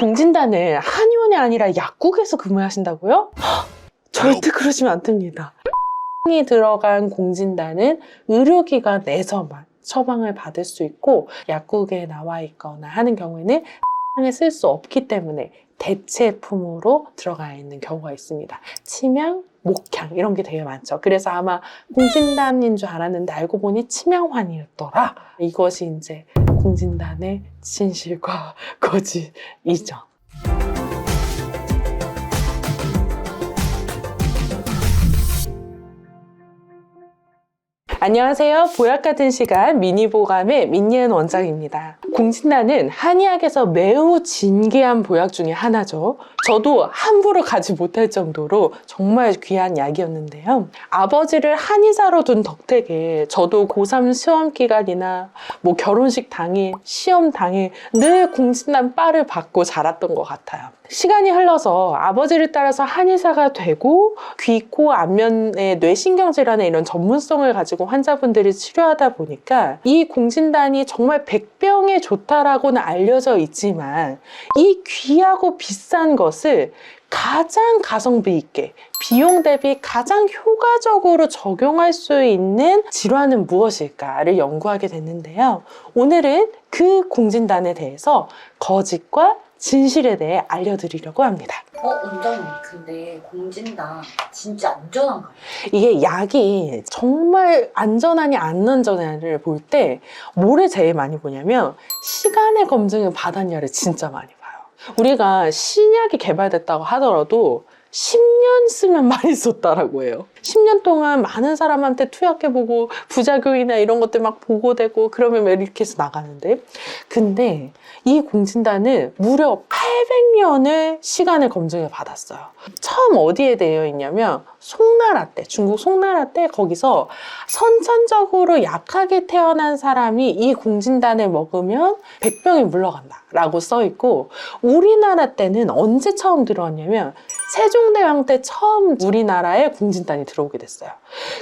공진단을 한의원이 아니라 약국에서 근무하신다고요? 헉, 절대 그러시면 안 됩니다. 이 들어간 공진단은 의료기관에서만 처방을 받을 수 있고 약국에 나와 있거나 하는 경우에는 을 쓸 수 없기 때문에 대체품으로 들어가 있는 경우가 있습니다. 치명, 목향 이런 게 되게 많죠. 그래서 아마 공진단인 줄 알았는데 알고 보니 치명환이었더라. 이것이 이제 공진단의 진실과 거짓이죠. 안녕하세요. 보약 같은 시간 미니보감의 민예은 원장입니다. 공진단은 한의학에서 매우 진귀한 보약 중에 하나죠. 저도 함부로 가지 못할 정도로 정말 귀한 약이었는데요. 아버지를 한의사로 둔 덕택에 저도 고3 시험 기간이나 뭐 결혼식 당일, 시험 당일 늘 공진단 빠를 받고 자랐던 것 같아요. 시간이 흘러서 아버지를 따라서 한의사가 되고 귀, 코, 안면의 뇌신경 질환의 이런 전문성을 가지고 환자분들을 치료하다 보니까 이 공진단이 정말 백병에 좋다라고는 알려져 있지만 이 귀하고 비싼 것을 가장 가성비 있게 비용 대비 가장 효과적으로 적용할 수 있는 질환은 무엇일까를 연구하게 됐는데요. 오늘은 그 공진단에 대해서 거짓과 진실에 대해 알려드리려고 합니다. 어, 원장님, 근데 공진단 진짜 안전한가요? 이게 약이 정말 안전하니 안 안전하니를 볼 때 뭐를 제일 많이 보냐면 시간의 검증을 받았냐를 진짜 많이 봐요. 우리가 신약이 개발됐다고 하더라도 10년 쓰면 많이 썼다라고 해요. 10년 동안 많은 사람한테 투약해보고 부작용이나 이런 것들 막 보고되고 그러면 왜 이렇게 해서 나가는데 근데 이 공진단은 무려 800년을 시간을 검증을 받았어요. 처음 어디에 되어 있냐면 송나라 때, 중국 송나라 때 거기서 선천적으로 약하게 태어난 사람이 이 공진단을 먹으면 백병이 물러간다 라고 써 있고 우리나라 때는 언제 처음 들어왔냐면 세종대왕 때 처음 우리나라에 공진단이 들어오게 됐어요.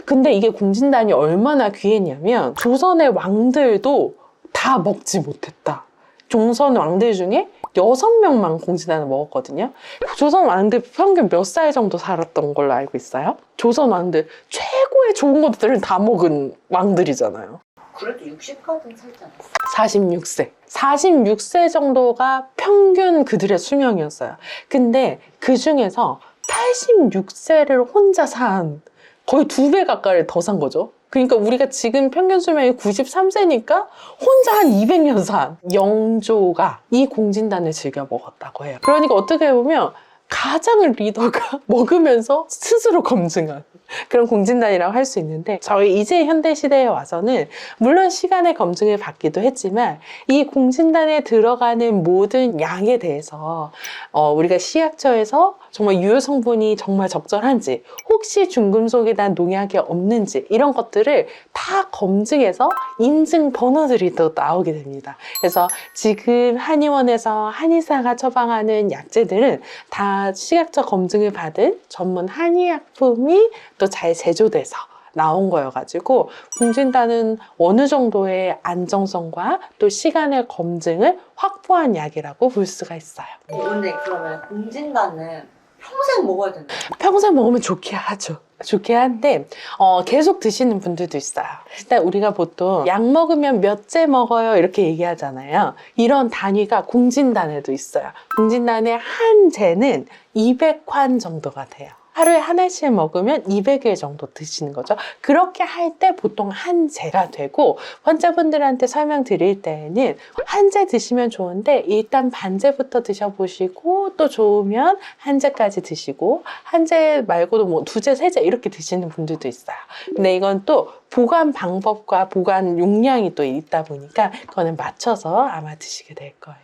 근데 이게 공진단이 얼마나 귀했냐면 조선의 왕들도 다 먹지 못했다. 조선 왕들 중에 여섯 명만 공진단을 먹었거든요. 조선 왕들 평균 몇 살 정도 살았던 걸로 알고 있어요? 조선 왕들 최고의 좋은 것들을 다 먹은 왕들이잖아요. 그래도 60까지는 살지 않았어요? 46세. 46세 정도가 평균 그들의 수명이었어요. 근데 그 중에서 86세를 혼자 산 거의 두 배 가까이 더 산 거죠. 그러니까 우리가 지금 평균 수명이 93세니까 혼자 한 200년 산 영조가 이 공진단을 즐겨 먹었다고 해요. 그러니까 어떻게 보면 가장 리더가 먹으면서 스스로 검증한 그런 공진단이라고 할 수 있는데 저희 이제 현대 시대에 와서는 물론 시간의 검증을 받기도 했지만 이 공진단에 들어가는 모든 양에 대해서 어, 우리가 시약처에서 정말 유효 성분이 정말 적절한지 혹시 중금속이나 농약이 없는지 이런 것들을 다 검증해서 인증 번호들이 또 나오게 됩니다. 그래서 지금 한의원에서 한의사가 처방하는 약재들은 다 시각적 검증을 받은 전문 한의약품이 또 잘 제조돼서 나온 거여가지고 공진단은 어느 정도의 안정성과 또 시간의 검증을 확보한 약이라고 볼 수가 있어요. 근데 그러면 공진단은 평생 먹어야 된다. 평생 먹으면 좋게 하죠. 좋게 한데 어, 계속 드시는 분들도 있어요. 일단 우리가 보통 약 먹으면 몇째 먹어요 이렇게 얘기하잖아요. 이런 단위가 공진단에도 있어요. 공진단의 한 재는 200환 정도가 돼요. 하루에 하나씩 먹으면 200일 정도 드시는 거죠. 그렇게 할 때 보통 한 재가 되고 환자분들한테 설명 드릴 때에는 한 재 드시면 좋은데 일단 반재부터 드셔보시고 또 좋으면 한 재까지 드시고 한 재 말고도 뭐 두 재, 세 재 이렇게 드시는 분들도 있어요. 근데 이건 또 보관 방법과 보관 용량이 또 있다 보니까 그거는 맞춰서 아마 드시게 될 거예요.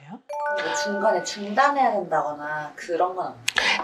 뭐 중간에 중단해야 된다거나 그런 건 없나요?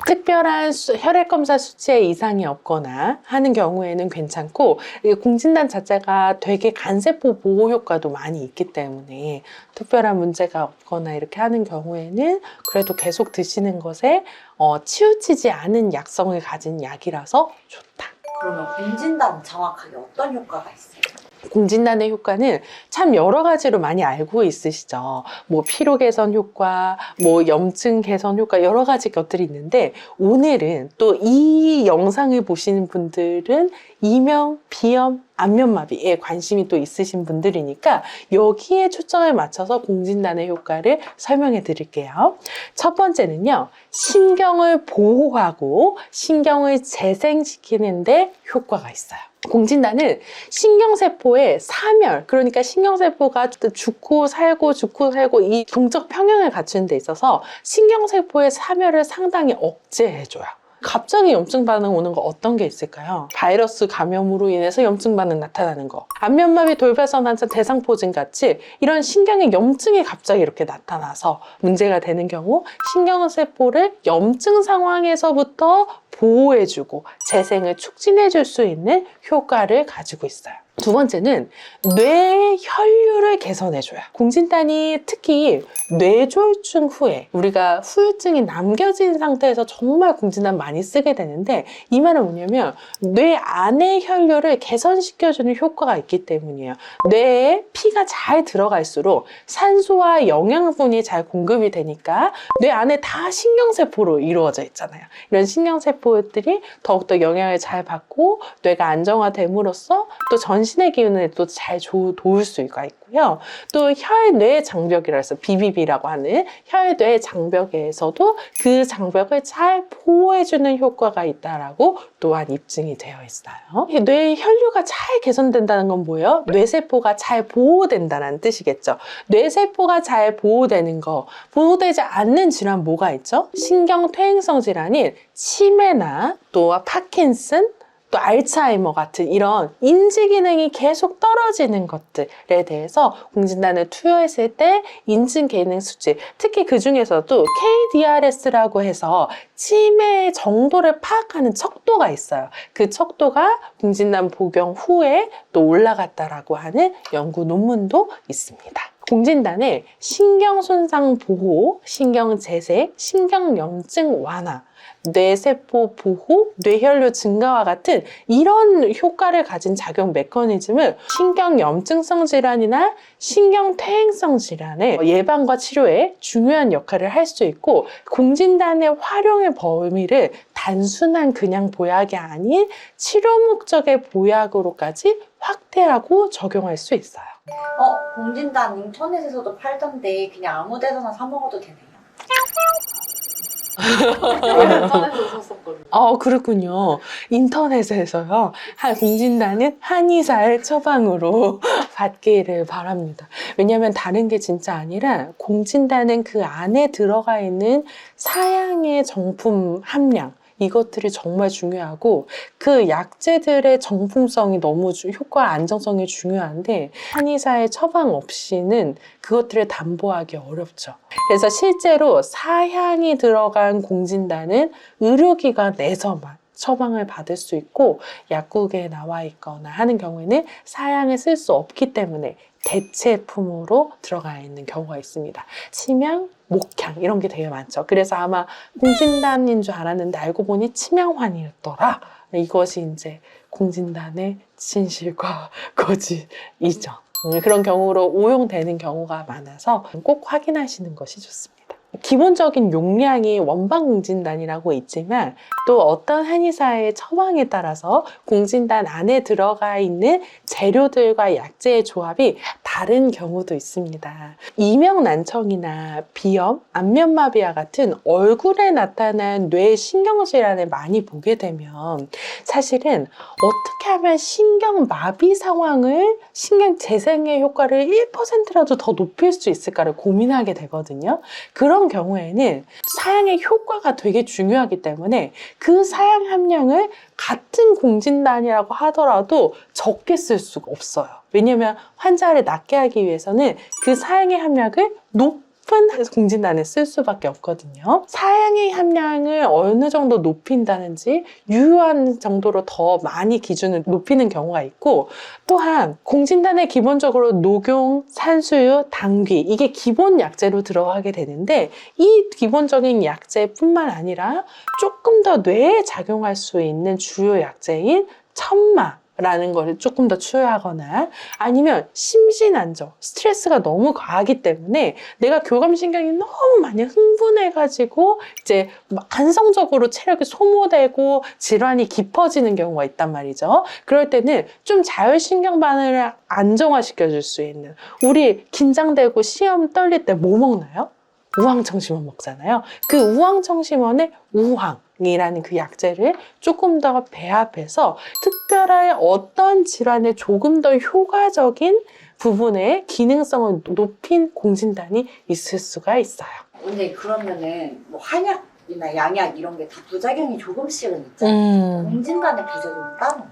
특별한 수- 혈액 검사 수치에 이상이 없거나 하는 경우에는 괜찮고 이 공진단 자체가 되게 간세포 보호 효과도 많이 있기 때문에 특별한 문제가 없거나 이렇게 하는 경우에는 그래도 계속 드시는 것에 어, 치우치지 않은 약성을 가진 약이라서 좋다. 그러면 공진단은 정확하게 어떤 효과가 있어요? 공진단의 효과는 참 여러 가지로 많이 알고 있으시죠. 뭐 피로 개선 효과, 뭐 염증 개선 효과 여러 가지 것들이 있는데 오늘은 또 이 영상을 보시는 분들은 이명, 비염, 안면마비에 관심이 또 있으신 분들이니까 여기에 초점을 맞춰서 공진단의 효과를 설명해 드릴게요. 첫 번째는요, 신경을 보호하고 신경을 재생시키는데 효과가 있어요. 공진단은 신경세포의 사멸, 그러니까 신경세포가 죽고 살고 죽고 살고 이 동적 평형을 갖추는 데 있어서 신경세포의 사멸을 상당히 억제해줘요. 갑자기 염증 반응 오는 거 어떤 게 있을까요? 바이러스 감염으로 인해서 염증 반응 나타나는 거. 안면마비 돌발성 난자 대상포진 같이 이런 신경의 염증이 갑자기 이렇게 나타나서 문제가 되는 경우 신경세포를 염증 상황에서부터 보호해주고 재생을 촉진해줄 수 있는 효과를 가지고 있어요. 두 번째는 뇌 혈류를 개선해줘요. 공진단이 특히 뇌졸중 후에 우리가 후유증이 남겨진 상태에서 정말 공진단 많이 쓰게 되는데 이 말은 뭐냐면 뇌 안의 혈류를 개선시켜주는 효과가 있기 때문이에요. 뇌에 피가 잘 들어갈수록 산소와 영양분이 잘 공급이 되니까 뇌 안에 다 신경세포로 이루어져 있잖아요. 이런 신경세포들이 더욱더 영향을 잘 받고 뇌가 안정화됨으로써 또전 신의 기운을 또잘 도울 수가 있고요. 또 혈뇌 장벽이라 해서 BBB라고 하는 혈뇌 장벽에서도 그 장벽을 잘 보호해주는 효과가 있다라고 또한 입증이 되어 있어요. 뇌 혈류가 잘 개선된다는 건 뭐예요? 뇌세포가 잘 보호된다는 뜻이겠죠. 뇌세포가 잘 보호되는 거, 보호되지 않는 질환 뭐가 있죠? 신경퇴행성 질환인 치매나 또 파킨슨, 또 알츠하이머 같은 이런 인지 기능이 계속 떨어지는 것들에 대해서 공진단을 투여했을 때 인지 기능 수치, 특히 그 중에서도 KDRS라고 해서 치매 정도를 파악하는 척도가 있어요. 그 척도가 공진단 복용 후에 또 올라갔다라고 하는 연구 논문도 있습니다. 공진단의 신경 손상 보호, 신경 재생, 신경 염증 완화, 뇌세포 보호, 뇌혈류 증가와 같은 이런 효과를 가진 작용 메커니즘을 신경 염증성 질환이나 신경 퇴행성 질환의 예방과 치료에 중요한 역할을 할 수 있고 공진단의 활용의 범위를 단순한 그냥 보약이 아닌 치료 목적의 보약으로까지 확대하고 적용할 수 있어요. 어, 공진단 인터넷에서도 팔던데 그냥 아무 데서나 사 먹어도 되네요. 인터넷에서 샀었거든요. 어, 그렇군요. 인터넷에서요. 한 공진단은 한의사의 처방으로 받기를 바랍니다. 왜냐하면 다른 게 진짜 아니라 공진단은 그 안에 들어가 있는 사양의 정품 함량, 이것들이 정말 중요하고 그 약재들의 정품성이 너무 주- 효과 안정성이 중요한데 한의사의 처방 없이는 그것들을 담보하기 어렵죠. 그래서 실제로 사향이 들어간 공진단은 의료기관 내서만 처방을 받을 수 있고 약국에 나와 있거나 하는 경우에는 사양을 쓸수 없기 때문에 대체품으로 들어가 있는 경우가 있습니다. 치명, 목향 이런 게 되게 많죠. 그래서 아마 공진단인 줄 알았는데 알고 보니 치명환이었더라. 이것이 이제 공진단의 진실과 거짓이죠. 음, 그런 경우로 오용되는 경우가 많아서 꼭 확인하시는 것이 좋습니다. 기본적인 용량이 원방 공진단이라고 있지만 또 어떤 한의사의 처방에 따라서 공진단 안에 들어가 있는 재료들과 약재의 조합이 다른 경우도 있습니다. 이명난청이나 비염, 안면마비와 같은 얼굴에 나타난 뇌 신경질환을 많이 보게 되면 사실은 어떻게 하면 신경마비 상황을 신경 재생의 효과를 1%라도 더 높일 수 있을까를 고민하게 되거든요. 그런 경우에는 사양의 효과가 되게 중요하기 때문에 그 사양 함량을 같은 공진단이라고 하더라도 적게 쓸 수가 없어요. 왜냐하면 환자를 낫게 하기 위해서는 그 사양의 함량을 높 은 공진단에 쓸 수밖에 없거든요. 사양의 함량을 어느 정도 높인다든지 유효한 정도로 더 많이 기준을 높이는 경우가 있고 또한 공진단에 기본적으로 녹용, 산수유, 당귀 이게 기본 약재로 들어가게 되는데 이 기본적인 약재뿐만 아니라 조금 더 뇌에 작용할 수 있는 주요 약재인 천마, 라는 것을 조금 더 추가하거나 아니면 심신안정, 스트레스가 너무 과하기 때문에 내가 교감신경이 너무 많이 흥분해가지고 이제 만성적으로 체력이 소모되고 질환이 깊어지는 경우가 있단 말이죠. 그럴 때는 좀 자율신경 반응을 안정화시켜 줄 수 있는 우리 긴장되고 시험 떨릴 때 뭐 먹나요? 우황청심원 먹잖아요. 그 우황청심원의 우황 이라는 그 약재를 조금 더 배합해서 특별한 어떤 질환에 조금 더 효과적인 부분의 기능성을 높인 공진단이 있을 수가 있어요. 근데 그러면은 뭐 한약 이나 양약 이런 게 다 부작용이 조금씩은 있잖아요. 음. 공진단의 부작용은 따로.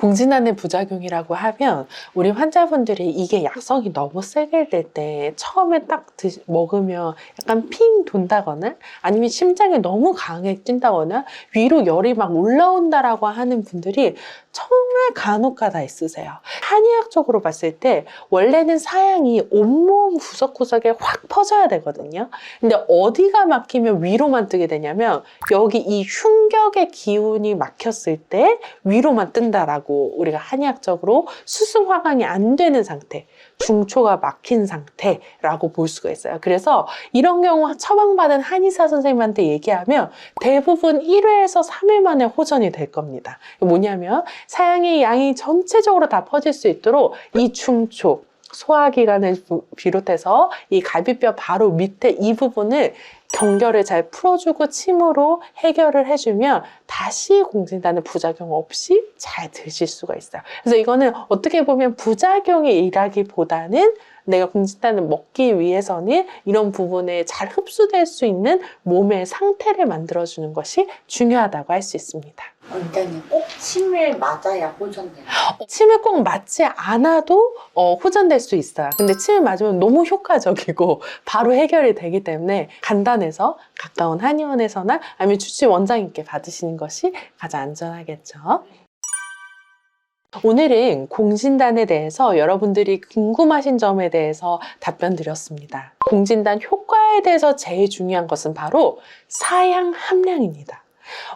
공진단의 부작용이라고 하면 우리 환자분들이 이게 약성이 너무 세게 될 때 처음에 딱 드, 먹으면 약간 핑 돈다거나 아니면 심장이 너무 강하게 뛴다거나 위로 열이 막 올라온다라고 하는 분들이 정말 간혹가다 있으세요. 한의학적으로 봤을 때 원래는 사양이 온몸 구석구석에 확 퍼져야 되거든요. 근데 어디가 막히면 위로만 뜨게 되냐면 여기 이 흉격의 기운이 막혔을 때 위로만 뜬다라고 우리가 한의학적으로 수승 화강이 안 되는 상태, 중초가 막힌 상태라고 볼 수가 있어요. 그래서 이런 경우 처방받은 한의사 선생님한테 얘기하면 대부분 1회에서 3회 만에 호전이 될 겁니다. 뭐냐면 사양의 양이 전체적으로 다 퍼질 수 있도록 이 중초, 소화기관을 부- 비롯해서 이 갈비뼈 바로 밑에 이 부분을 경결을 잘 풀어주고 침으로 해결을 해주면 다시 공진단의 부작용 없이 잘 드실 수가 있어요. 그래서 이거는 어떻게 보면 부작용이 일하기보다는 내가 공진단을 먹기 위해서는 이런 부분에 잘 흡수될 수 있는 몸의 상태를 만들어주는 것이 중요하다고 할 수 있습니다. 원장님 꼭 침을 맞아야 호전돼요. 침을 꼭 맞지 않아도 어, 호전될 수 있어요. 근데 침을 맞으면 너무 효과적이고 바로 해결이 되기 때문에 간단해서 가까운 한의원에서나 아니면 주치 원장님께 받으시는 것이 가장 안전하겠죠. 오늘은 공진단에 대해서 여러분들이 궁금하신 점에 대해서 답변 드렸습니다. 공진단 효과에 대해서 제일 중요한 것은 바로 사양 함량입니다.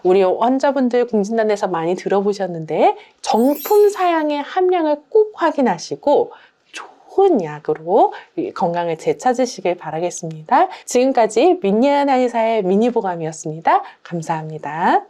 우리 환자분들 공진단에서 많이 들어보셨는데 정품 사양의 함량을 꼭 확인하시고 좋은 약으로 이 건강을 되찾으시길 바라겠습니다. 지금까지 민니한 한의사의 미니보감이었습니다. 감사합니다.